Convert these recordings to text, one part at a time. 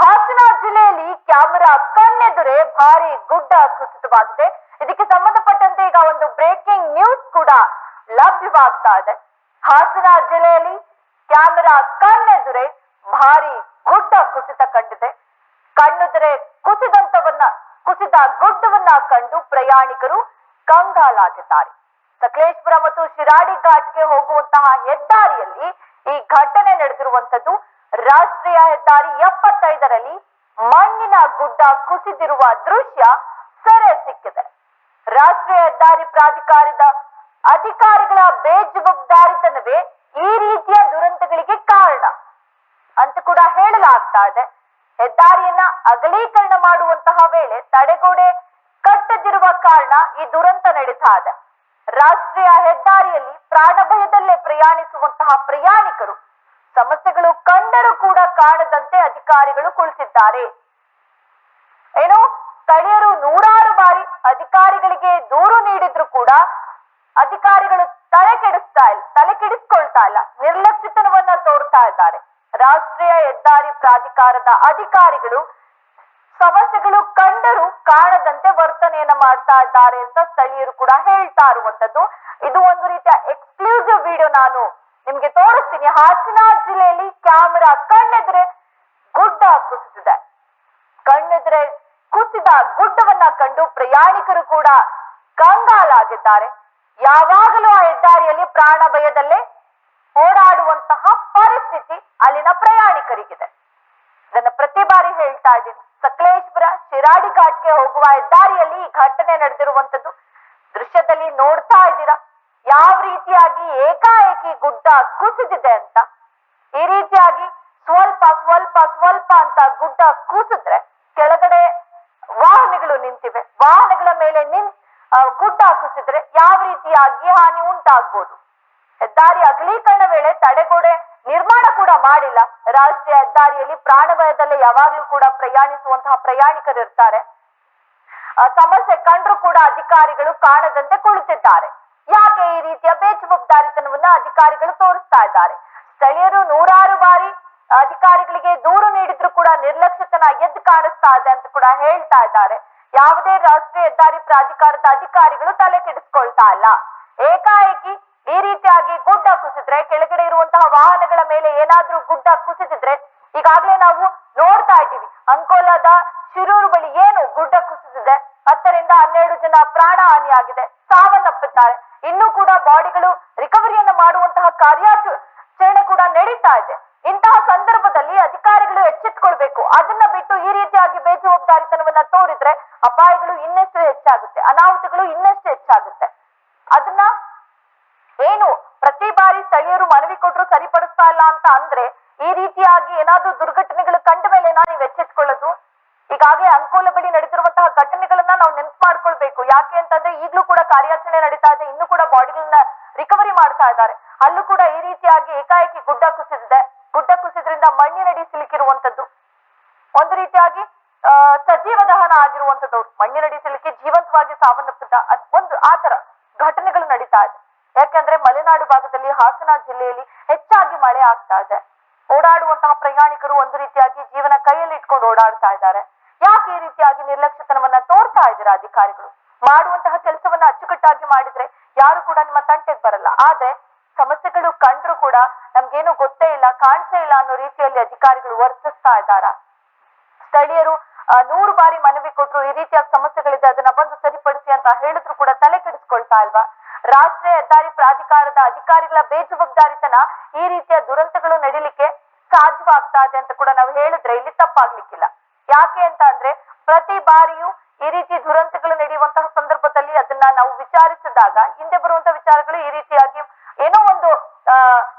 ಹಾಸನ ಜಿಲ್ಲೆಯಲ್ಲಿ ಕ್ಯಾಮೆರಾ ಕಣ್ಣೆದುರೇ ಭಾರಿ ಗುಡ್ಡ ಕುಸಿತವಾಗಿದೆ. ಇದಕ್ಕೆ ಸಂಬಂಧಪಟ್ಟಂತೆ ಈಗ ಒಂದು ಬ್ರೇಕಿಂಗ್ ನ್ಯೂಸ್ ಕೂಡ ಲಭ್ಯವಾಗ್ತಾ ಇದೆ. ಹಾಸನ ಜಿಲ್ಲೆಯಲ್ಲಿ ಕ್ಯಾಮೆರಾ ಕಣ್ಣೆದುರೇ ಭಾರಿ ಗುಡ್ಡ ಕುಸಿತ ಕಂಡಿದೆ. ಕಣ್ಣೆದುರೆ ಕುಸಿದಂತವನ್ನ, ಕುಸಿದ ಗುಡ್ಡವನ್ನ ಕಂಡು ಪ್ರಯಾಣಿಕರು ಕಂಗಾಲಾಗಿದ್ದಾರೆ. ಸಕಲೇಶ್ಪುರ ಮತ್ತು ಶಿರಾಡಿ ಘಾಟ್ಗೆ ಹೋಗುವಂತಹ ಹೆದ್ದಾರಿಯಲ್ಲಿ ಈ ಘಟನೆ ನಡೆದಿರುವಂತದ್ದು ರಾಷ್ಟ್ರೀಯ ಹೆದ್ದಾರಿ ಎಪ್ಪತ್ತೈದರಲ್ಲಿ ಮಣ್ಣಿನ ಗುಡ್ಡ ಕುಸಿದಿರುವ ದೃಶ್ಯ ಸೆರೆ ಸಿಕ್ಕಿದೆ. ರಾಷ್ಟ್ರೀಯ ಹೆದ್ದಾರಿ ಪ್ರಾಧಿಕಾರದ ಅಧಿಕಾರಿಗಳ ಬೇಜವಾಬ್ದಾರಿತನವೇ ಈ ರೀತಿಯ ದುರಂತಗಳಿಗೆ ಕಾರಣ. ಅಂತ ಕೂಡ ಹೇಳಲಾಗ್ತಾ ಇದೆ. ಹೆದ್ದಾರಿಯನ್ನ ಅಗಲೀಕರಣ ಮಾಡುವಂತಹ ವೇಳೆ ತಡೆಗೋಡೆ ಕಟ್ಟದಿರುವ ಕಾರಣ ಈ ದುರಂತ ನಡೀತಾ ಇದೆ. ರಾಷ್ಟ್ರೀಯ ಹೆದ್ದಾರಿಯಲ್ಲಿ ಪ್ರಾಣಭಯದಲ್ಲೇ ಪ್ರಯಾಣಿಸುವಂತಹ ಪ್ರಯಾಣಿಕರು ಸಮಸ್ಯೆಗಳು ಕಂಡರೂ ಕೂಡ ಕಾಣದಂತೆ ಅಧಿಕಾರಿಗಳು ಕುಳಿತಿದ್ದಾರೆ. ಏನು? ಸ್ಥಳೀಯರು ನೂರಾರು ಬಾರಿ ಅಧಿಕಾರಿಗಳಿಗೆ ದೂರು ನೀಡಿದ್ರು ಕೂಡ ಅಧಿಕಾರಿಗಳು ತಲೆ ಕೆಡಿಸ್ತಾ ಇಲ್ಲ, ತಲೆ ಕೆಡಿಸ್ಕೊಳ್ತಾ ಇಲ್ಲ, ನಿರ್ಲಕ್ಷಿತನವನ್ನ ತೋರ್ತಾ ಇದ್ದಾರೆ. ರಾಷ್ಟ್ರೀಯ ಹೆದ್ದಾರಿ ಪ್ರಾಧಿಕಾರದ ಅಧಿಕಾರಿಗಳು ಸಮಸ್ಯೆಗಳು ಕಂಡರೂ ಕಾಣದಂತೆ ವರ್ತನೆಯನ್ನ ಮಾಡ್ತಾ ಇದ್ದಾರೆ ಅಂತ ಸ್ಥಳೀಯರು ಕೂಡ ಹೇಳ್ತಾ ಇರುವಂತದ್ದು. ಇದು ಒಂದು ರೀತಿಯ ಎಕ್ಸ್ಕ್ಲೂಸಿವ್ ವಿಡಿಯೋ ನಾನು ನಿಮ್ಗೆ ತೋರಿಸ್ತೀನಿ ಹಾಸನ ಜಿಲ್ಲೆಯಲ್ಲಿ ಕ್ಯಾಮರಾ ಕಣ್ಣೆದ್ರೆ ಗುಡ್ಡ ಕುಸಿದಿದೆ. ಕಣ್ಣೆದ್ರೆ ಕುಸಿದ ಗುಡ್ಡವನ್ನ ಕಂಡು ಪ್ರಯಾಣಿಕರು ಕೂಡ ಕಂಗಾಲಾಗಿದ್ದಾರೆ. ಯಾವಾಗಲೂ ಆ ಹೆದ್ದಾರಿಯಲ್ಲಿ ಪ್ರಾಣ ಭಯದಲ್ಲೇ ಓಡಾಡುವಂತಹ ಪರಿಸ್ಥಿತಿ ಅಲ್ಲಿನ ಪ್ರಯಾಣಿಕರಿಗಿದೆ. ಇದನ್ನ ಪ್ರತಿ ಬಾರಿ ಹೇಳ್ತಾ ಇದ್ದೀನಿ. ಸಕಲೇಶ್ಪುರ, ಶಿರಾಡಿ ಘಾಟ್ಗೆ ಹೋಗುವ ಹೆದ್ದಾರಿಯಲ್ಲಿ ಈ ಘಟನೆ ನಡೆದಿರುವಂತದ್ದು ದೃಶ್ಯದಲ್ಲಿ ನೋಡ್ತಾ ಇದ್ದೀರಾ? ರೀತಿಯಾಗಿ ಏಕಾಏಕಿ ಗುಡ್ಡ ಕುಸಿದಿದೆ ಅಂತ. ಈ ರೀತಿಯಾಗಿ ಸ್ವಲ್ಪ ಸ್ವಲ್ಪ ಸ್ವಲ್ಪ ಅಂತ ಗುಡ್ಡ ಕೂಸಿದ್ರೆ ಕೆಳಗಡೆ ವಾಹನಗಳು ನಿಂತಿವೆ. ವಾಹನಗಳ ಮೇಲೆ ನಿನ್ ಗುಡ್ಡ ಕುಸಿದ್ರೆ ಯಾವ ರೀತಿಯಾಗಿ ಹಾನಿ ಉಂಟಾಗ್ಬೋದು. ಹೆದ್ದಾರಿ ಅಗಲೀಕರಣ ವೇಳೆ ತಡೆಗೋಡೆ ನಿರ್ಮಾಣ ಕೂಡ ಮಾಡಿಲ್ಲ. ರಾಷ್ಟ್ರೀಯ ಹೆದ್ದಾರಿಯಲ್ಲಿ ಪ್ರಾಣಭಯದಲ್ಲೇ ಯಾವಾಗ್ಲೂ ಕೂಡ ಪ್ರಯಾಣಿಸುವಂತಹ ಪ್ರಯಾಣಿಕರು ಇರ್ತಾರೆ. ಆ, ಸಮಸ್ಯೆ ಕಂಡ್ರು ಕೂಡ ಅಧಿಕಾರಿಗಳು ಕಾಣದಂತೆ ಕುಳಿತಿದ್ದಾರೆ. ಯಾಕೆ ಈ ರೀತಿಯ ಬೇಜವಾಬ್ದಾರಿತನವನ್ನ ಅಧಿಕಾರಿಗಳು ತೋರಿಸ್ತಾ ಇದ್ದಾರೆ. ಸ್ಥಳೀಯರು ನೂರಾರು ಬಾರಿ ಅಧಿಕಾರಿಗಳಿಗೆ ದೂರು ನೀಡಿದ್ರು ಕೂಡ ನಿರ್ಲಕ್ಷ್ಯತನ ಎದ್ದು ಕಾಣಿಸ್ತಾ ಇದೆ ಅಂತ ಕೂಡ ಹೇಳ್ತಾ ಇದ್ದಾರೆ. ಯಾವುದೇ ರಾಷ್ಟ್ರೀಯ ಹೆದ್ದಾರಿ ಪ್ರಾಧಿಕಾರದ ಅಧಿಕಾರಿಗಳು ತಲೆ ಕೆಡಿಸ್ಕೊಳ್ತಾ ಇಲ್ಲ. ಏಕಾಏಕಿ ಈ ರೀತಿಯಾಗಿ ಗುಡ್ಡ ಕುಸಿದ್ರೆ, ಕೆಳಗಡೆ ಇರುವಂತಹ ವಾಹನಗಳ ಮೇಲೆ ಏನಾದ್ರೂ ಗುಡ್ಡ ಕುಸಿದಿದ್ರೆ, ಈಗಾಗಲೇ ನಾವು ನೋಡ್ತಾ ಇದ್ದೀವಿ. ಅಂಕೋಲಾದ ಶಿರೂರು ಬಳಿ ಏನು ಗುಡ್ಡ ಕುಸಿದಿದೆ? ಹತ್ತರಿಂದ ಹನ್ನೆರಡು ಜನ ಪ್ರಾಣ ಹಾನಿಯಾಗಿದೆ. ಸಾವನ್ನಪ್ಪುತ್ತಾರೆ ಇನ್ನೂ ಕೂಡ ಬಾಡಿಗಳು ರಿಕವರಿಯನ್ನ ಮಾಡುವಂತಹ ಕಾರ್ಯಾಚರಣೆ ಕೂಡ ನಡೀತಾ ಇದೆ. ಇಂತಹ ಸಂದರ್ಭದಲ್ಲಿ ಅಧಿಕಾರಿಗಳು ಎಚ್ಚೆತ್ಕೊಳ್ಬೇಕು. ಅದನ್ನ ಬಿಟ್ಟು ಈ ರೀತಿಯಾಗಿ ಬೇಜವಾಬ್ದಾರಿತನವನ್ನ ತೋರಿದ್ರೆ ಅಪಾಯಗಳು ಇನ್ನಷ್ಟು ಹೆಚ್ಚಾಗುತ್ತೆ. ಅನಾಹುತಗಳು ಇನ್ನಷ್ಟು ಹೆಚ್ಚಾಗುತ್ತೆ. ಅದನ್ನ ಏನು ಪ್ರತಿ ಬಾರಿ ಸ್ಥಳೀಯರು ಮನವಿ ಕೊಟ್ಟರು ಸರಿಪಡಿಸ್ತಾ ಇಲ್ಲ ಅಂತ ಅಂದ್ರೆ ಈ ರೀತಿಯಾಗಿ ಏನಾದ್ರೂ ದುರ್ಘಟನೆಗಳು ಕಂಡ ಮೇಲೆ ನೀವು ಎಚ್ಚೆತ್ಕೊಳ್ಳೋದು ಈಗಾಗಲೇ ಅಂಕೋಲ ಬಳಿ ನಡೆದಿರುವಂತಹ ಘಟನೆಗಳನ್ನ ನಾವು ನೆನ್ಪು ಮಾಡ್ಕೊಳ್ಬೇಕು ಯಾಕೆ ಅಂತಂದ್ರೆ ಈಗಲೂ ಕೂಡ ಕಾರ್ಯಾಚರಣೆ ನಡೀತಾ ಇದೆ, ಇನ್ನೂ ಕೂಡ ಬಾಡಿಗಳನ್ನ ರಿಕವರಿ ಮಾಡ್ತಾ ಇದ್ದಾರೆ. ಅಲ್ಲೂ ಕೂಡ ಈ ರೀತಿಯಾಗಿ ಏಕಾಏಕಿ ಗುಡ್ಡ ಕುಸಿದಿದೆ. ಗುಡ್ಡ ಕುಸಿದ್ರಿಂದ ಮಣ್ಣಿನಡಿ ಸಿಲುಕಿರುವಂತದ್ದು. ಒಂದು ರೀತಿಯಾಗಿ ಸಜೀವ ದಹನ ಆಗಿರುವಂತದ್ದು. ಮಣ್ಣಿನಡಿ ಸಿಲುಕಿ ಜೀವಂತವಾಗಿ ಸಾವನ್ನಪ್ಪಿದ್ದ ಒಂದು ಆತರ ಘಟನೆಗಳು ನಡೀತಾ ಇದೆ. ಯಾಕಂದ್ರೆ ಮಲೆನಾಡು ಭಾಗದಲ್ಲಿ, ಹಾಸನ ಜಿಲ್ಲೆಯಲ್ಲಿ ಹೆಚ್ಚಾಗಿ ಮಳೆ ಆಗ್ತಾ ಇದೆ. ಓಡಾಡುವಂತಹ ಪ್ರಯಾಣಿಕರು ಒಂದು ರೀತಿಯಾಗಿ ಜೀವನ ಕೈಯಲ್ಲಿ ಇಟ್ಕೊಂಡು ಓಡಾಡ್ತಾ ಇದ್ದಾರೆ. ಯಾಕೆ ಈ ರೀತಿಯಾಗಿ ನಿರ್ಲಕ್ಷ್ಯತನವನ್ನ ತೋರ್ತಾ ಇದ್ದೀರಾ ಅಧಿಕಾರಿಗಳು? ಮಾಡುವಂತಹ ಕೆಲಸವನ್ನ ಅಚ್ಚುಕಟ್ಟಾಗಿ ಮಾಡಿದ್ರೆ ಯಾರು ಕೂಡ ನಿಮ್ಮ ತಂಟೆಗೆ ಬರಲ್ಲ. ಆದ್ರೆ ಸಮಸ್ಯೆಗಳು ಕಂಡ್ರು ಕೂಡ ನಮ್ಗೇನು ಗೊತ್ತೇ ಇಲ್ಲ, ಕಾಣಿಸೇ ಇಲ್ಲ ಅನ್ನೋ ರೀತಿಯಲ್ಲಿ ಅಧಿಕಾರಿಗಳು ವರ್ತಿಸ್ತಾ ಇದ್ದಾರ? ಸ್ಥಳೀಯರು ನೂರು ಬಾರಿ ಮನವಿ ಕೊಟ್ಟರು ಈ ರೀತಿಯಾಗಿ ಸಮಸ್ಯೆಗಳಿದೆ, ಅದನ್ನ ಬಂದು ಸರಿಪಡಿಸಿ ಅಂತ ಹೇಳಿದ್ರು ಕೂಡ ತಲೆ ಕೆಡಿಸ್ಕೊಳ್ತಾ ಇಲ್ವಾ? ರಾಷ್ಟ್ರೀಯ ಹೆದ್ದಾರಿ ಪ್ರಾಧಿಕಾರದ ಅಧಿಕಾರಿಗಳ ಬೇಜವಾಬ್ದಾರಿತನ ಈ ರೀತಿಯ ದುರಂತಗಳು ನಡೀಲಿಕ್ಕೆ ಸಾಧ್ಯವಾಗ್ತಾ ಇದೆ ಅಂತ ಕೂಡ ನಾವು ಹೇಳಿದ್ರೆ ಇಲ್ಲಿ ತಪ್ಪಾಗ್ಲಿಕ್ಕಿಲ್ಲ. ಯಾಕೆ ಅಂತ ಅಂದ್ರೆ ಪ್ರತಿ ಬಾರಿಯೂ ಈ ರೀತಿ ದುರಂತಗಳು ನಡೆಯುವಂತಹ ಸಂದರ್ಭದಲ್ಲಿ ಅದನ್ನ ನಾವು ವಿಚಾರಿಸಿದಾಗ ಹಿಂದೆ ಬರುವಂತಹ ವಿಚಾರಗಳು ಈ ರೀತಿಯಾಗಿ ಏನೋ ಒಂದು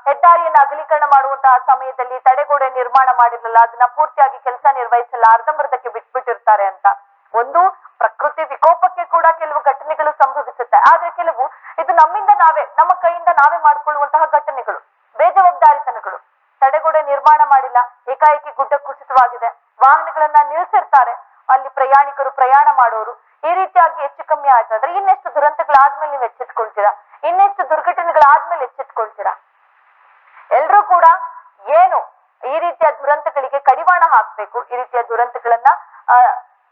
ಹೆದ್ದಾರಿಯನ್ನ ಅಗಲೀಕರಣ ಮಾಡುವಂತಹ ಸಮಯದಲ್ಲಿ ತಡೆಗೋಡೆ ನಿರ್ಮಾಣ ಮಾಡಿರಲಿಲ್ಲ, ಅದನ್ನ ಪೂರ್ತಿಯಾಗಿ ಕೆಲಸ ನಿರ್ವಹಿಸಲ್ಲ ಅರ್ಧಂಬರ್ಧಕ್ಕೆ ಬಿಟ್ಬಿಟ್ಟಿರ್ತಾರೆ ಅಂತ. ಒಂದು ಪ್ರಕೃತಿ ವಿಕೋಪಕ್ಕೆ ಕೂಡ ಕೆಲವು ಘಟನೆಗಳು ಸಂಭವಿಸುತ್ತೆ. ಆದ್ರೆ ಕೆಲವು ಇದು ನಮ್ಮಿಂದ ನಾವೇ, ನಮ್ಮ ಕೈಯಿಂದ ನಾವೇ ಮಾಡ್ಕೊಳ್ಳುವಂತಹ ಘಟನೆಗಳು, ಬೇಜವಾಬ್ದಾರಿತನಗಳು. ತಡೆಗೋಡೆ ನಿರ್ಮಾಣ ಮಾಡಿಲ್ಲ, ಏಕಾಏಕಿ ಗುಡ್ಡ ಕುಸಿತವಾಗಿದೆ. ವಾಹನಗಳನ್ನ ನಿಲ್ಸಿರ್ತಾರೆ. ಅಲ್ಲಿ ಪ್ರಯಾಣಿಕರು ಪ್ರಯಾಣ ಮಾಡೋರು. ಈ ರೀತಿಯಾಗಿ ಹೆಚ್ಚು ಕಮ್ಮಿ ಆಯ್ತು ಅಂದ್ರೆ ಇನ್ನೆಷ್ಟು ದುರಂತಗಳಾದ್ಮೇಲೆ ನೀವು ಎಚ್ಚೆತ್ಕೊಳ್ತೀರಾ? ಇನ್ನೆಷ್ಟು ದುರ್ಘಟನೆಗಳಾದ್ಮೇಲೆ ಎಚ್ಚೆತ್ಕೊಳ್ತೀರಾ? ಎಲ್ರೂ ಕೂಡ ಏನು ಈ ರೀತಿಯ ದುರಂತಗಳಿಗೆ ಕಡಿವಾಣ ಹಾಕಬೇಕು. ಈ ರೀತಿಯ ದುರಂತಗಳನ್ನ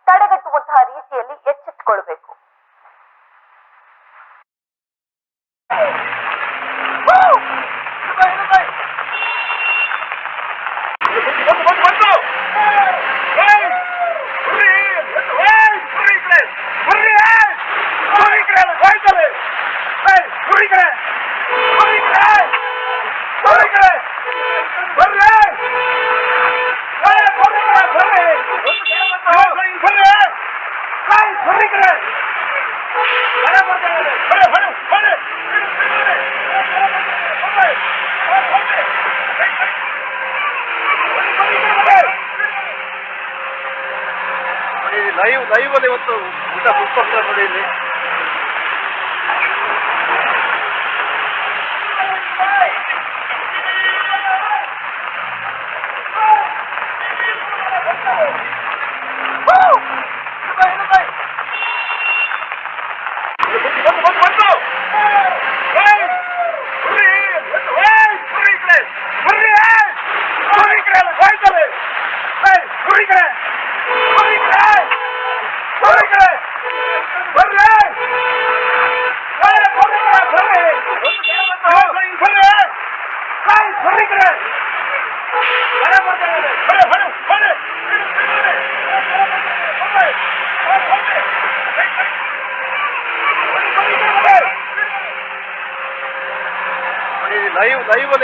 ತಡೆಗಟ್ಟುವಂತಹ ರೀತಿಯಲ್ಲಿ ಎಚ್ಚೆತ್ತುಕೊಳ್ಬೇಕು Absolutely.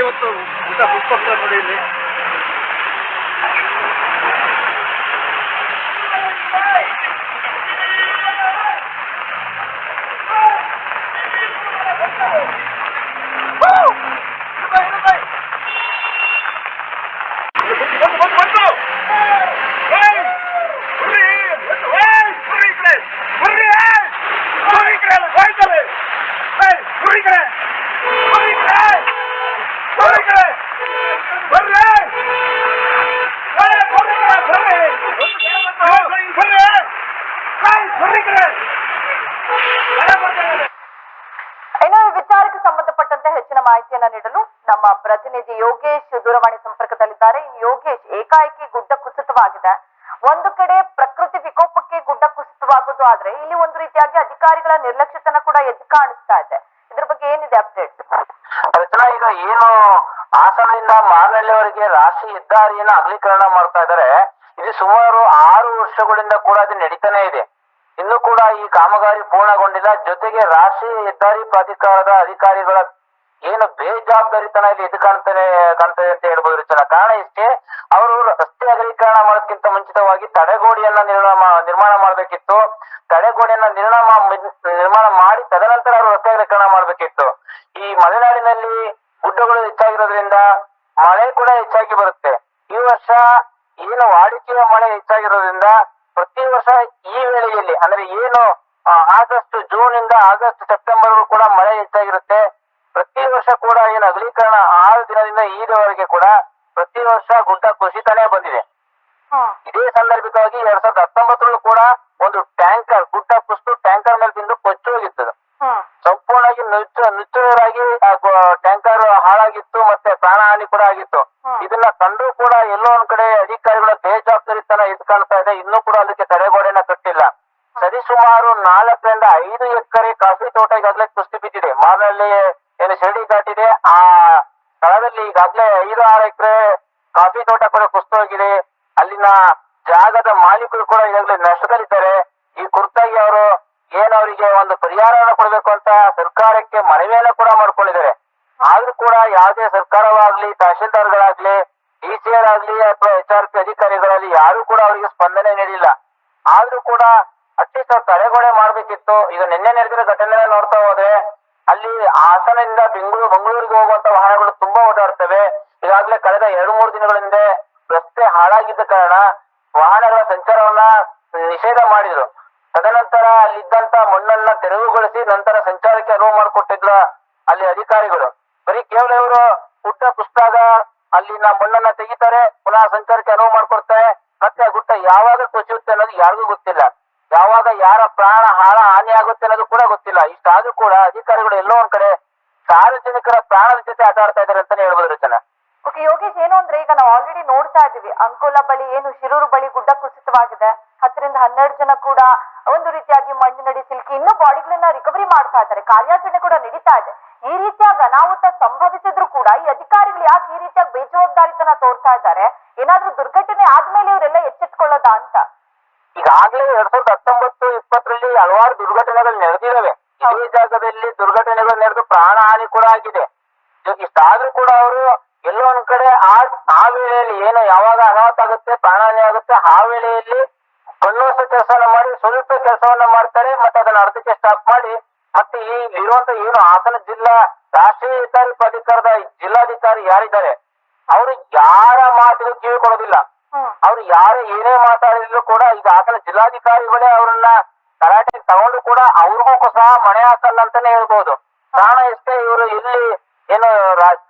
ನೋಡಿ ಇಲ್ಲಿ ಲೈವ್ ಲೈವ್ ಅಲ್ಲಿ ಇವತ್ತು ಊಟ ಪುಷ್ಪ ನೋಡಿ ಇಲ್ಲಿ ಇನ್ನು ಈ ವಿಚಾರಕ್ಕೆ ಸಂಬಂಧಪಟ್ಟಂತೆ ಹೆಚ್ಚಿನ ಮಾಹಿತಿಯನ್ನ ನೀಡಲು ನಮ್ಮ ಪ್ರತಿನಿಧಿ ಯೋಗೇಶ್ ದೂರವಾಣಿ ಸಂಪರ್ಕದಲ್ಲಿದ್ದಾರೆ. ಯೋಗೇಶ್, ಏಕಾಏಕಿ ಗುಡ್ಡ ಕುಸಿತವಾಗಿದೆ. ಒಂದು ಕಡೆ ಪ್ರಕೃತಿ ವಿಕೋಪಕ್ಕೆ ಗುಡ್ಡ ಕುಸಿತವಾಗೋದು ಆದ್ರೆ ಇಲ್ಲಿ ಒಂದು ರೀತಿಯಾಗಿ ಅಧಿಕಾರಿಗಳ ನಿರ್ಲಕ್ಷ್ಯತನ ಕೂಡ ಎದ್ದು ಕಾಣಿಸ್ತಾ ಇದೆ. ಇದ್ರ ಬಗ್ಗೆ ಏನಿದೆ ಅಪ್ಡೇಟ್ ರಚನಾ, ಈಗ ಏನು ಹಾಸನದಿಂದ ಮಾರನಹಳ್ಳಿವರೆಗೆ ರಾಷ್ಟ್ರೀಯ ಹೆದ್ದಾರಿಯನ್ನ ಅಗಲೀಕರಣ ಮಾಡ್ತಾ ಇದ್ದಾರೆ. ಇದು ಸುಮಾರು ಆರು ವರ್ಷಗಳಿಂದ ಕೂಡ ಅದು ನಡೀತಾನೆ ಇದೆ. ಇನ್ನು ಕೂಡ ಈ ಕಾಮಗಾರಿ ಪೂರ್ಣಗೊಂಡಿಲ್ಲ. ಜೊತೆಗೆ ರಾಷ್ಟ್ರೀಯ ಹೆದ್ದಾರಿ ಪ್ರಾಧಿಕಾರದ ಅಧಿಕಾರಿಗಳ ಏನು ಬೇಜವಾಬ್ದಾರಿತನ ಇಲ್ಲಿ ಇದು ಕಾಣ್ತಾನೆ ಕಾಣ್ತದೆ ಅಂತ ಹೇಳ್ಬೋದು ರಚನಾ ಕಾರಣ ಇಷ್ಟೇ, ಅವರು ರಸ್ತೆ ಅಗಲೀಕರಣ ಮಾಡೋದಕ್ಕಿಂತ ಮುಂಚಿತವಾಗಿ ತಡೆಗೋಡೆಯನ್ನ ನಿರ್ಮಾಣ ನಿರ್ಮಾಣ ಮಾಡಬೇಕಿತ್ತು. ತಡೆಗೋಡೆಯನ್ನ ನಿರ್ಮಾಣ ನಿರ್ಮಾಣ ಮಾಡಿ ತದನಂತರ ಅವರು ರಸ್ತೆ ಅಗಲೀಕರಣ ಮಾಡಬೇಕಿತ್ತು. ಈ ಮಲೆನಾಡಿನಲ್ಲಿ ಗುಡ್ಡಗಳು ಹೆಚ್ಚಾಗಿರೋದ್ರಿಂದ ಮಳೆ ಕೂಡ ಹೆಚ್ಚಾಗಿ ಬರುತ್ತೆ. ಈ ವರ್ಷ ಏನು ವಾಡಿಕೆಯ ಮಳೆ ಹೆಚ್ಚಾಗಿರೋದ್ರಿಂದ ಪ್ರತಿ ವರ್ಷ ಈ ವೇಳೆಯಲ್ಲಿ ಅಂದ್ರೆ ಏನು ಆಗಸ್ಟ್ ಜೂನ್ ಇಂದ ಆಗಸ್ಟ್ ಸೆಪ್ಟೆಂಬರ್ ಕೂಡ ಮಳೆ ಹೆಚ್ಚಾಗಿರುತ್ತೆ. ಪ್ರತಿ ವರ್ಷ ಕೂಡ ಏನು ಅಗಲೀಕರಣ ಆರು ದಿನದಿಂದ ಈದವರೆಗೆ ಕೂಡ ಪ್ರತಿ ವರ್ಷ ಗುಡ್ಡ ಕುಸಿತಾನೆ ಬಂದಿದೆ. ಇದೇ ಸಂದರ್ಭವಾಗಿ ಎರಡ್ ಸಾವಿರದ ಹತ್ತೊಂಬತ್ತರಲ್ಲೂ ಕೂಡ ಒಂದು ಟ್ಯಾಂಕರ್ ಗುಡ್ಡ ಕುಸಿದು ಟ್ಯಾಂಕರ್ ಮೇಲೆ ತಿಂದು ಕೊಚ್ಚು ಹೋಗಿತ್ತು. ಸಂಪೂರ್ಣವಾಗಿ ನುಚ್ಚು ನುಚ್ಚುನೀರಾಗಿ ಟ್ಯಾಂಕರ್ ಹಾಳಾಗಿತ್ತು ಮತ್ತೆ ಪ್ರಾಣಹಾನಿ ಕೂಡ ಆಗಿತ್ತು. ಇದನ್ನ ಕಂಡು ಕೂಡ ಎಲ್ಲೋ ಒಂದ್ ಕಡೆ ಅಧಿಕಾರಿಗಳ ಬೇಜವಾಬ್ದಾರಿತನ ಎದ್ದು ಕಾಣ್ತಾ ಇದೆ ಇನ್ನೂ ಕೂಡ ಅದಕ್ಕೆ ತಡೆಗೋಡೆನ ಕಟ್ಟಿಲ್ಲ ಸರಿಸುಮಾರು ನಾಲ್ಕರಿಂದ ಐದು ಎಕರೆ ಕಾಫಿ ತೋಟ ಈಗಾಗಲೇ ಕುಸ್ತಿ ಬಿದ್ದಿದೆ. ಮಾರ್ನಲ್ಲಿ ಏನು ಶಿರಡಿ ಘಾಟಿದೆ ಆ ಸ್ಥಳದಲ್ಲಿ ಈಗಾಗಲೇ ಐದು, ಆರು ಎಕರೆ ಕಾಫಿ ತೋಟ ಕೂಡ ಕುಸ್ತೋಗಿದೆ ಅಲ್ಲಿನ ಜಾಗದ ಮಾಲೀಕರು ಕೂಡ ಈಗಾಗಲೇ ನಷ್ಟದಲ್ಲಿದ್ದಾರೆ. ಈ ಕುರಿತಾಗಿ ಅವರು ಏನ್ ಅವರಿಗೆ ಒಂದು ಪರಿಹಾರವನ್ನು ಕೊಡಬೇಕು ಅಂತ ಸರ್ಕಾರಕ್ಕೆ ಮನವಿಯನ್ನು ಕೂಡ ಮಾಡ್ಕೊಂಡಿದ್ದಾರೆ. ಆದ್ರೂ ಕೂಡ ಯಾವುದೇ ಸರ್ಕಾರವಾಗ್ಲಿ, ತಹಶೀಲ್ದಾರ್ಗಳಾಗ್ಲಿ, ಡಿ ಸಿ ಆರ್ ಆಗ್ಲಿ ಅಥವಾ ಎಚ್ ಆರ್ ಪಿ ಅಧಿಕಾರಿಗಳಲ್ಲಿ ಯಾರು ಕೂಡ ಅವರಿಗೆ ಸ್ಪಂದನೆ ನೀಡಿಲ್ಲ. ಆದ್ರೂ ಕೂಡ ಅಟ್ಲೀಸ್ಟ್ ಅವ್ರು ತಡೆಗೋಡೆ ಮಾಡ್ಬೇಕಿತ್ತು. ಈಗ ನಿನ್ನೆ ನಡೆದಿರೋ ಘಟನೆ ನೋಡ್ತಾ ಹೋದ್ರೆ ಅಲ್ಲಿ ಹಾಸನದಿಂದ ಬೆಂಗಳೂರು, ಮಂಗಳೂರಿಗೆ ಹೋಗುವಂತ ವಾಹನಗಳು ತುಂಬಾ ಓಡಾಡ್ತವೆ. ಈಗಾಗಲೇ ಕಳೆದ ಎರಡು, ಮೂರು ದಿನಗಳ ಹಿಂದೆ ರಸ್ತೆ ಹಾಳಾಗಿದ್ದ ಕಾರಣ ವಾಹನಗಳ ಸಂಚಾರವನ್ನ ನಿಷೇಧ ಮಾಡಿದ್ರು. ತದನಂತರ ಅಲ್ಲಿದ್ದಂತ ಮಣ್ಣನ್ನ ತೆರವುಗೊಳಿಸಿ ನಂತರ ಸಂಚಾರಕ್ಕೆ ಅನುವು ಮಾಡಿಕೊಟ್ಟಿದ್ರ ಅಲ್ಲಿ ಅಧಿಕಾರಿಗಳು. ಬರೀ ಕೇವಲ ಇವರು ಗುಡ್ಡ ಕುಸಿದಾಗ ಅಲ್ಲಿನ ಮಣ್ಣನ್ನ ತೆಗಿತಾರೆ, ಪುನಃ ಸಂಚಾರಕ್ಕೆ ಅನುವು ಮಾಡ್ಕೊಡ್ತಾರೆ. ಮತ್ತೆ ಆ ಗುಡ್ಡ ಯಾವಾಗ ಕುಸಿಯುತ್ತೆ ಅನ್ನೋದು ಯಾರಿಗೂ ಗೊತ್ತಿಲ್ಲ. ಯಾವಾಗ ಯಾರ ಪ್ರಾಣ ಹಾಳ ಹಾನಿ ಆಗುತ್ತೆ ಅನ್ನೋದು ಕೂಡ ಗೊತ್ತಿಲ್ಲ. ಇಷ್ಟಾದ್ರೂ ಕೂಡ ಅಧಿಕಾರಿಗಳು ಎಲ್ಲೋ ಒಂದ್ ಕಡೆ ಸಾರ್ವಜನಿಕರ ಪ್ರಾಣದ ಜೊತೆ ಆಟ ಆಡ್ತಾ ಇದಾರೆ ಅಂತಾನೆ ಹೇಳ್ಬೋದು ರಚನಾ. ಓಕೆ, ಯೋಗೇಶ್, ಏನು ಅಂದ್ರೆ ಈಗ ನಾವು ಆಲ್ರೆಡಿ ಅಂಕೋಲ ಬಳಿ ಏನು ಶಿರೂರು ಬಳಿ ಗುಡ್ಡ ಕುಸಿತವಾಗಿದೆ. ಹತ್ತರಿಂದ ಹನ್ನೆರಡು ಜನ ಕೂಡ ಒಂದು ರೀತಿಯಾಗಿ ಮಣ್ಣಿನಡಿ ಸಿಲ್ಕಿ ಇನ್ನೂ ಬಾಡಿಗಳನ್ನ ರಿಕವರಿ ಮಾಡ್ತಾ ಇದ್ದಾರೆ. ಕಾರ್ಯಾಚರಣೆ ಕೂಡ ನಡೀತಾ ಇದೆ. ಈ ರೀತಿಯಾಗಿ ಅನಾಹುತ ಸಂಭವಿಸಿದ್ರು ಕೂಡ ಈ ಅಧಿಕಾರಿಗಳು ಯಾಕೆ ಈ ರೀತಿಯಾಗಿ ಬೇಜವಾಬ್ದಾರಿತನ ತೋರ್ತಾ ಇದ್ದಾರೆ? ಏನಾದ್ರೂ ದುರ್ಘಟನೆ ಆದ್ಮೇಲೆ ಇವರೆಲ್ಲ ಎಚ್ಚೆತ್ಕೊಳ್ಳೋದಾ ಅಂತ? ಈಗಾಗಲೇ ಎರಡ್ ಸಾವಿರದ ಹತ್ತೊಂಬತ್ತು ಇಪ್ಪತ್ತರಲ್ಲಿ ಹಲವಾರು ದುರ್ಘಟನೆಗಳು ನಡೆದಿದ್ದಾವೆ. ಇದೇ ಜಾಗದಲ್ಲಿ ದುರ್ಘಟನೆಗಳು ನಡೆದು ಪ್ರಾಣ ಹಾನಿ ಕೂಡ ಆಗಿದೆ. ಇಷ್ಟಾದ್ರೂ ಕೂಡ ಅವರು ಎಲ್ಲೋ ಒಂದ್ ಕಡೆ ಆ ಆ ವೇಳೆಯಲ್ಲಿ ಏನು ಯಾವಾಗ ಅನಾಹುತ ಆಗುತ್ತೆ ಪ್ರಾಣ ಹಾನಿ ಆಗುತ್ತೆ ಆ ವೇಳೆಯಲ್ಲಿ ಕಣ್ಣೋಸ ಕೆಲಸವನ್ನ ಮಾಡಿ ಸ್ವಲ್ಪ ಕೆಲಸವನ್ನ ಮಾಡ್ತಾರೆ ಮತ್ತೆ ಅದನ್ನ ಅರ್ಧಕ್ಕೆ ಸ್ಟಾಪ್ ಮಾಡಿ ಮತ್ತೆ ಈ ಇರುವಂತ ಏನು ಹಾಸನ ಜಿಲ್ಲಾ ರಾಷ್ಟ್ರೀಯ ಹೆದ್ದಾರಿ ಪ್ರಾಧಿಕಾರದ ಜಿಲ್ಲಾಧಿಕಾರಿ ಯಾರಿದ್ದಾರೆ? ಅವರು ಯಾರ ಮಾತಿಗೂ ಕಿವಿ ಕೊಡೋದಿಲ್ಲ ಅವ್ರು ಯಾರು ಏನೇ ಮಾತಾಡಿದ್ರು ಕೂಡ ಈಗ ಹಾಸನ ಜಿಲ್ಲಾಧಿಕಾರಿಗಳೇ ಅವ್ರನ್ನ ತರಾಟೆಗೆ ತಗೊಂಡು ಕೂಡ ಅವ್ರಿಗೂ ಸಹ ಮಣೆ ಹಾಕಲ್ಲ ಅಂತಾನೆ ಹೇಳ್ಬೋದು. ಕಾರಣ ಇಷ್ಟೇ, ಇವರು ಇಲ್ಲಿ ಏನು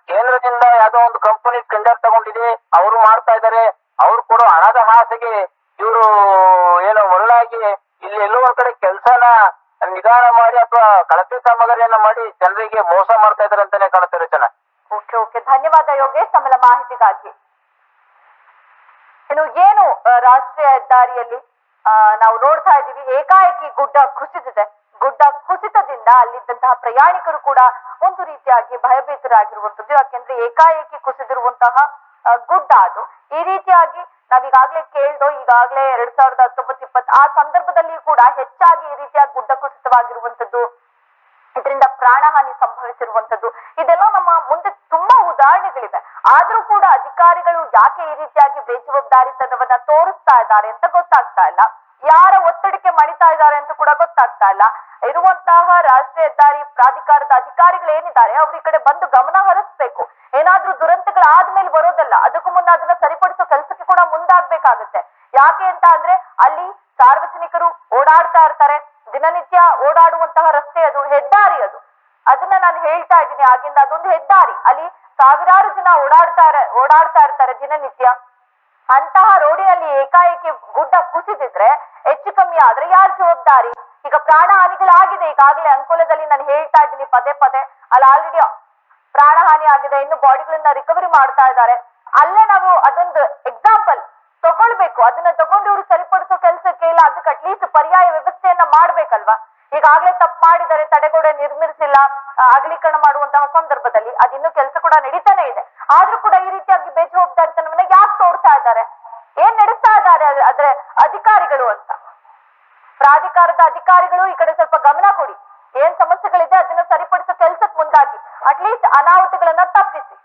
ಕೇಂದ್ರದಿಂದ ಯಾವ್ದೋ ಒಂದು ಕಂಪನಿ ಟೆಂಡರ್ ತಗೊಂಡಿದೆ, ಅವರು ಮಾಡ್ತಾ ಇದಾರೆ ಅವ್ರು ಕೂಡ ಹಣದ ಹಾಸಿಗೆ ಇವರು ಏನು ಒಳ್ಳಾಗಿ ಇಲ್ಲಿ ಎಲ್ಲೋ ಒಂದ್ ಕಡೆ ಕೆಲಸನ ನಿಧಾನ ಮಾಡಿ ಅಥವಾ ಕಳಪೆ ಕಾಮಗಾರಿಯನ್ನ ಮಾಡಿ ಜನರಿಗೆ ಮೋಸ ಮಾಡ್ತಾ ಇದ್ದಾರೆ ಅಂತಾನೆ ಕಾಣುತ್ತೆ ರಚನಾ. Okay okay. ಧನ್ಯವಾದ ಯೋಗೇಶ್ ತಮ್ಮ ಮಾಹಿತಿಗಾಗಿ ಇನ್ನು ಏನು ಆ, ಆ, ನಾವು ನೋಡ್ತಾ ಇದ್ದೀವಿ ಏಕಾಏಕಿ ಗುಡ್ಡ ಕುಸಿದಿದೆ. ಗುಡ್ಡ ಕುಸಿತದಿಂದ ಅಲ್ಲಿದ್ದಂತಹ ಪ್ರಯಾಣಿಕರು ಕೂಡ ಒಂದು ರೀತಿಯಾಗಿ ಭಯಭೀತರಾಗಿರುವಂತದ್ದು ಯಾಕೆಂದ್ರೆ ಏಕಾಏಕಿ ಕುಸಿದಿರುವಂತಹ ಗುಡ್ಡ ಅದು. ಈ ರೀತಿಯಾಗಿ ನಾವೀಗಾಗ್ಲೇ ಕೇಳ್ದೋ ಈಗಾಗಲೇ ಎರಡ್ ಸಾವಿರದ ಹತ್ತೊಂಬತ್ತು ಇಪ್ಪತ್ತು ಆ ಸಂದರ್ಭದಲ್ಲಿ ಕೂಡ ಹೆಚ್ಚಾಗಿ ಈ ರೀತಿಯಾಗಿ ಗುಡ್ಡ ಕುಸಿತವಾಗಿರುವಂತದ್ದು ಇದರಿಂದ ಪ್ರಾಣಹಾನಿ ಸಂಭವಿಸಿರುವಂತದ್ದು ಇದೆಲ್ಲ ನಮ್ಮ ಮುಂದೆ ತುಂಬಾ ಉದಾಹರಣೆಗಳಿವೆ. ಆದ್ರೂ ಕೂಡ ಅಧಿಕಾರಿಗಳು ಯಾಕೆ ಈ ರೀತಿಯಾಗಿ ಬೇಜವಾಬ್ದಾರಿತನವನ್ನ ತೋರಿಸ್ತಾ ಇದ್ದಾರೆ ಅಂತ ಗೊತ್ತಾಗ್ತಾ ಇಲ್ಲ. ಯಾರ ಒತ್ತಡಕ್ಕೆ ಮಣಿತಾ ಇದ್ದಾರೆ ಅಂತ ಕೂಡ ಗೊತ್ತಾಗ್ತಾ ಇಲ್ಲ. ಇರುವಂತಹ ರಾಷ್ಟ್ರೀಯ ಹೆದ್ದಾರಿ ಪ್ರಾಧಿಕಾರದ ಅಧಿಕಾರಿಗಳು ಏನಿದ್ದಾರೆ, ಅವ್ರ ಈ ಕಡೆ ಬಂದು ಗಮನ ಹರಿಸ್ಬೇಕು. ಏನಾದ್ರೂ ದುರಂತಗಳಾದ್ಮೇಲೆ ಬರೋದಲ್ಲ, ಅದಕ್ಕೂ ಮುನ್ನ ಅದನ್ನ ಸರಿಪಡಿಸೋ ಕೆಲಸಕ್ಕೆ ಕೂಡ ಮುಂದಾಗ್ಬೇಕಾಗುತ್ತೆ. ಯಾಕೆ ಅಂತ ಅಂದ್ರೆ ಅಲ್ಲಿ ಸಾರ್ವಜನಿಕರು ಓಡಾಡ್ತಾ ಇರ್ತಾರೆ. ಹೇಳ್ತಾ ಇದ್ದೀನಿ. ಆಗಿಂದ ಅದೊಂದು ಹೆದ್ದಾರಿ. ಅಲ್ಲಿ ಸಾವಿರಾರು ಜನ ಓಡಾಡ್ತಾ ಓಡಾಡ್ತಾ ಇರ್ತಾರೆ ದಿನನಿತ್ಯ. ಅಂತಹ ರೋಡಿನಲ್ಲಿ ಏಕಾಏಕಿ ಗುಡ್ಡ ಕುಸಿದಿದ್ರೆ ಹೆಚ್ಚು ಕಮ್ಮಿ ಆದ್ರೆ ಯಾರು ಜವಾಬ್ದಾರಿ? ಈಗ ಪ್ರಾಣ ಹಾನಿಗಳಾಗಿದೆ ಈಗಾಗಲೇ ಅಂಕೋಲದಲ್ಲಿ ನಾನು ಹೇಳ್ತಾ ಇದ್ದೀನಿ ಪದೇ ಪದೇ. ಅಲ್ಲಿ ಆಲ್ರೆಡಿ ಪ್ರಾಣ ಹಾನಿ ಆಗಿದೆ. ಇನ್ನು ಬಾಡಿಗಳನ್ನ ರಿಕವರಿ ಮಾಡ್ತಾ ಇದ್ದಾರೆ. ಅಲ್ಲೇ ನಾವು ಅದೊಂದು ಎಕ್ಸಾಂಪಲ್ ತಗೊಳ್ಬೇಕು. ಅದನ್ನ ತಗೊಂಡು ಇವರು ಸರಿಪಡಿಸೋ ಕೆಲಸಕ್ಕೆ ಇಲ್ಲ, ಅದಕ್ಕೆ ಅಟ್ಲೀಸ್ಟ್ ಪರ್ಯಾಯ ವ್ಯವಸ್ಥೆಯನ್ನ ಮಾಡ್ಬೇಕಲ್ವಾ? ಈಗಾಗಲೇ ತಪ್ಪು ಮಾಡಿದರೆ ತಡೆಗೋಡೆ ನಿರ್ಮಿಸಿಲ್ಲ ಅಗಲೀಕರಣ ಮಾಡುವಂತಹ ಸಂದರ್ಭದಲ್ಲಿ ಅದಿನ್ನೂ ಕೆಲಸ ಕೂಡ ನಡೀತಾನೆ ಇದೆ. ಆದ್ರೂ ಕೂಡ ಈ ರೀತಿಯಾಗಿ ಬೇಜವಾಬ್ದಾರಿತನವನ್ನ ಯಾಕೆ ತೋರ್ತಾ ಇದ್ದಾರೆ? ಏನ್ ನಡೆಸ್ತಾ ಇದ್ದಾರೆ ಆದ್ರೆ ಅಧಿಕಾರಿಗಳು ಅಂತ? ಪ್ರಾಧಿಕಾರದ ಅಧಿಕಾರಿಗಳು ಈ ಕಡೆ ಸ್ವಲ್ಪ ಗಮನ ಕೊಡಿ. ಏನ್ ಸಮಸ್ಯೆಗಳಿದೆ ಅದನ್ನ ಸರಿಪಡಿಸೋ ಕೆಲಸಕ್ಕೆ ಮುಂದಾಗಿ. ಅಟ್ಲೀಸ್ಟ್ ಅನಾಹುತಗಳನ್ನ ತಪ್ಪಿಸಿ.